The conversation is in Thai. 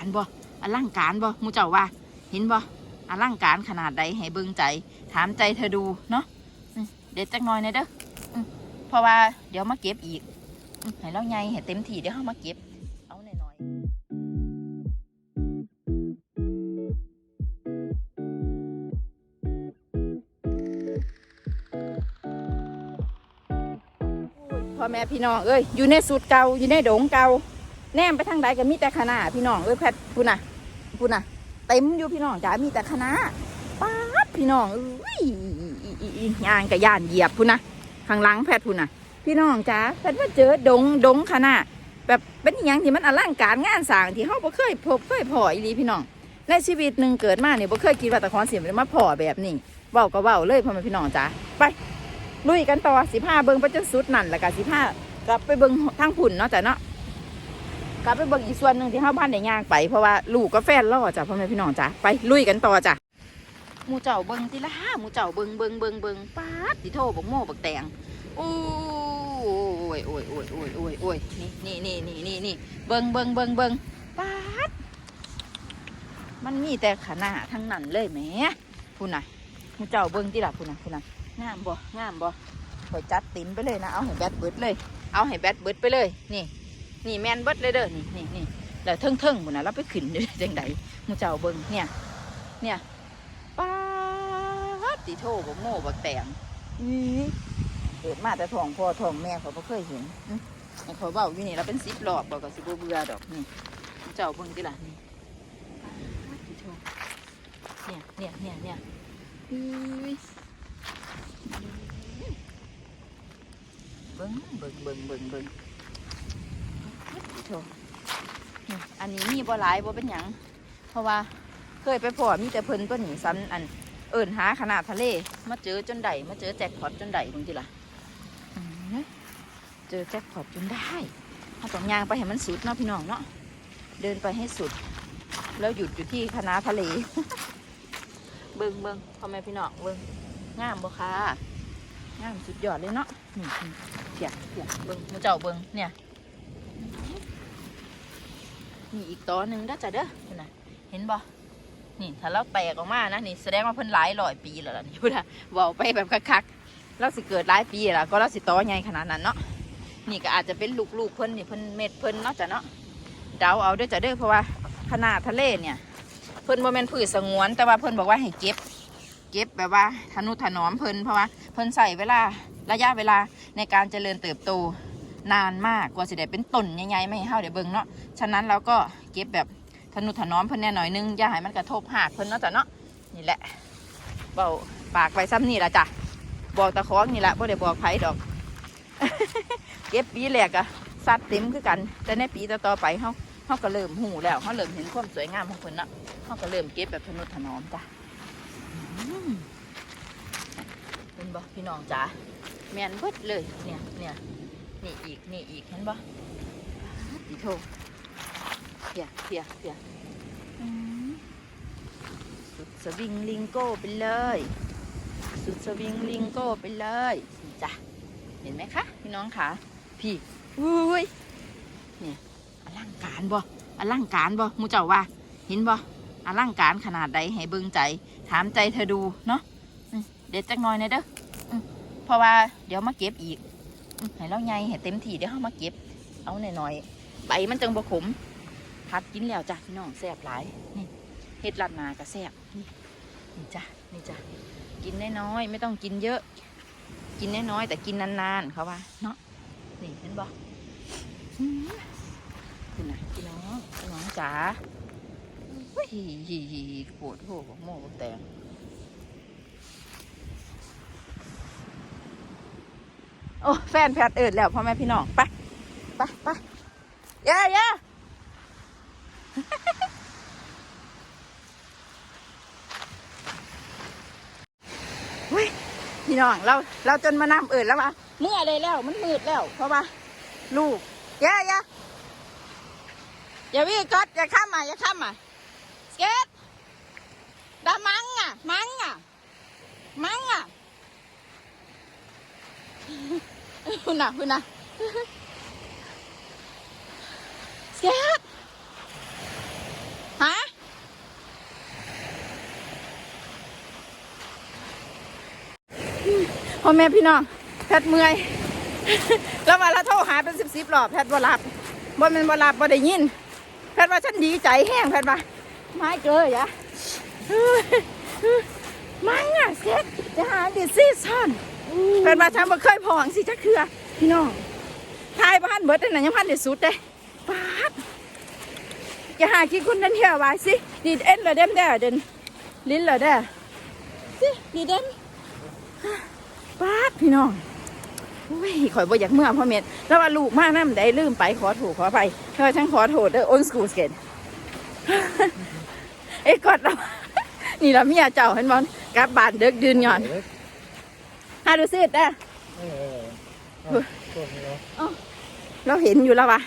การบ่อลังการบ่มูเจ้าว่า เห็นบ่อลังการขนาดใดให้เบิ่งใจ ถามใจเธอดูเนาะเด็ดจักหน่อยนะเด้อเพราะว่าเดี๋ยวมาเก็บอีกให้เราใหญ่ให้เต็มที่เดี๋ยวเฮามาเก็บเอาหน่อยๆพ่อแม่พี่น้องเอ้ยอยู่ในสุดเก่าอยู่ในโดงเก่า แนมไปทางใดก็มีแต่คณะพี่น้องเอ้ยแพทพูน่ะพูน่ะเต็มอยู่พี่น้องจ๋ามีแต่คณะป๊าดพี่น้องเอ้ยยางกับยานเหยียบพูน่ะข้างหลังแพทพูน่ะ พี่น้องจ๋าแพทว่าเจอดงดงคณะแบบเป็นอย่างที่มันอลังการงานสร้างที่เฮาบ่เคยพบเคยพออีหลีพี่น้องในชีวิตหนึ่งเกิดมาเนี่ยบ่เคยคิดว่าตะคอนเสียมมาพอแบบนี้เว้าก็เว้าเลยพ่อแม่พี่น้องจ๋าไปลุยกันต่อสิผ้าเบิงไปจนสุดนั่นแหละกะสิผ้ากลับไปเบิงทางผุ่นเนาะจ้ะเนาะ กลับไปเบิงอีกส่วนหนึ่งที่เฮาบ้านได้ย่างไปเพราะว่าลูกก็แฟนล่อจ้ะพ่อแม่พี่น้องจ้ะไปลุยกันต่อจ้ะหมูเจ้าเบิงทีละห้าหมูเจ้าเบิงเบิงเบิงเบิงป๊าดติโทบักโม่บักแตงโอ้ยโอ้ยโอ้ยโอ้ยโอ้ยโอ้ยนี่นี่นี่นี่นี่เบิงเบิงเบิงเบิงป๊าดมันมีแต่ขนาดทั้งนั้นเลยแหมพุ่นน่ะหมูเจ้าเบิงทีละพุ่นน่ะพุ่นน่ะงามบ่งามบ่ข่อยจัดติ้นไปเลยนะเอาให้แบตเบิดเลย เอาให้แบตเบิดไปเลยนี่ นี่แมนเบิดเลยเด้อนี่นี่นี่แล้วเทิงเทิงหมดนะเราไปขึ้นได้จังใดมูเจ้าเบิ่งเนี่ย เนี่ยป้าดติโทบักโม่บักแตงอีเกิดมาแต่ทองพ่อทองแม่เขาบ่เคยเห็นเขาเบ้าอยู่นี่เราเป็นสิบรอบบ่ก็สิบเบื่อดอกนี่มูเจ้าเบิ่งติล่ะนี่ป๊าดติโทเนี่ยเนี่ยเนี่ยเนี่ยอุ้ยเบิ้งเบิ้งเบิ้งเบิ้งเบิ้ง โถนี่อันนี้มีบ่หลายบ่เป็นหยัง เพราะว่าเคยไปพอมีแต่เพิ่นตัวนี้ซ้ำอันเอิ่นหาขนาดทะเล มาเจอจนได้มาเจอแจ็คพอตจนได้บางทีล่ะอืมเจอแจ็คพอตจนได้ถ้าต้องย่างไปให้มันสุดเนาะพี่น้องเนาะเดินไปให้สุด แล้วหยุดอยู่ที่คณะทะเล เบิ้งเบิ้งพ่อแม่พี่น้องเบิ้งงามบ่ค่ะงามสุดยอดเลยเนาะนี่นี่เถียเถียเบิ้งหมูเจ้าเบิ้งเนี่ย นี่อีกตัวหนึ่งด้อจ้ะเด้อนี่นะเห็นบ่นี่ถ้าเราแตกออกมานะนี่แสดงว่าเพิ่นหลายร้อยปีแล้วล่ะนี่พูดอะว้าไปแบบคักๆเราสิเกิดหลายปีแล้วก็เราสิโตใหญ่ขนาดนั้นเนาะนี่ก็อาจจะเป็นลูกๆเพิ่นนี่เพิ่นเม็ดเพิ่นเนาะจ้ะเนาะเดาเอาเด้อจ้ะเด้อเพราะว่าขนาดทะเลเนี่ย เพิ่นบ่แม่นพืชสงวน แต่ว่าเพิ่นบอกว่าให้เก็บ เก็บแบบว่าทนุถนอมเพิ่นเพราะว่าเพิ่นใส่เวลาระยะเวลาในการเจริญเติบโต นานมากกว่าสิได้เป็นต้นใหญ่ๆไม่ให้เฮาได้เบิ่งเนาะฉะนั้นเราก็เก็บแบบทนุถนอมเพิ่นแน่หน่อยนึงอย่าให้มันกระทบหากเพิ่นเนาะจ้ะเนาะนี่แหละเบาปากไปซ้ำนี่ละจ้ะบอกตะคองนี่แหละบ่ได้บอกไผดอก เก็บปีแรกอะสัดเต็มคือกัน แต่ในปีต่อๆไปเฮาเฮาก็เริ่มหูแล้วเฮาเริ่มเห็นความสวยงามของเพิ่นเนาะเฮาก็เริ่มเก็บแบบทนุถนอมจ้ะเป็นบ่พี่น้องจ๋าแมนเบิดเลยเนี่ยเนี่ย นี่อีกนี่อีกเห็นบ่ดีโทเพียเพียเพียอืมสุดสวิงลิงโก้ไปเลย สุดสวิงลิงโก้ไปเลยนี่จ้ะเห็นไหมคะพี่น้องคะพี่อุ้ยเนี่ยอลังการบ่อลังการบ่หมูเจ้าว่าเห็นบ่อลังการขนาดใดให้เบิ่งใจ ถามใจเธอดูเนาะอืมเด็ดจักหน่อยหนะเด้ออืมเพราะว่าเดี๋ยวมาเก็บอีกอืม ให้เราใหญ่ให้เต็มที่เดี๋ยวเรามาเก็บ เอาหน่อยๆใบมันจังบ่ขมพัดกินแล้วจ้ะพี่น้องแซ่บหลายนี่เฮ็ดลัดนาก็แซ่บนี่นี่จ้ะนี่จ้ะกินน้อยๆไม่ต้องกินเยอะ กินน้อยๆแต่กินนานๆเขาว่าเนาะนี่เห็นบอืมคุณนะพี่น้องพี่น้องจ๋าว้ยปวดหัวโม่บอแตง โอ้แฟนแพทเอิดแล้วพ่อแม่พี่น้องไปไปไปย่าย่าเฮ้ยพี่น้องเราเราจนมานำเอิดแล้วว่าเมื่อเลยแล้วมันมืดแล้ว เพราะว่า ลูกย่าย่าอย่าวิ่งก๊อตอย่าข้ามมาอย่าข้ามมาสเก็ตดามังอะ มังอะ มังอะ คุณนะคุณนะเสียฮะพ่อแม่พี่น้องแพทเมื่อยแล้วมาแล้วโทรหาเป็นสิบสิบหลอแพทย์บลับบนเป็นบลับบได้ยิน แพทย์ว่าฉันดีใจแห้งแพทย์ว่าไม่เจอยอะไม่อะเซ็ตจะหาดิซี่ซ่อนแพทย์ว่าฉันบ่เคยพองสิจะเคือ พี่น้องทายบ้านเบิดนั่นนยังพันเด็ดสุดเด้ปาดจะหาคิดคุณนั่นเที่ยวไว้สิดีเอ็นเลยเด้มเด้อเดินลิ้นเลยเด้อสิดีเอ็นปาดพี่น้องอุ้ยข่อยบ่อยากเมื่อพ่อเม็ดแล้วว่าลูกมากน้ำได้ลืมไปขอถูกขอไปเธอฉันขอโทษเด้อ old school skin เอ้ยกอดเรานี่ละเมียเจ้าเห็นบอลกลับบ้านเด็กดืนหย่อนฮาดูซิดเด้อเออเออเออเอาตัวนี้เนาะ เราเห็นอยู่แล้ววะ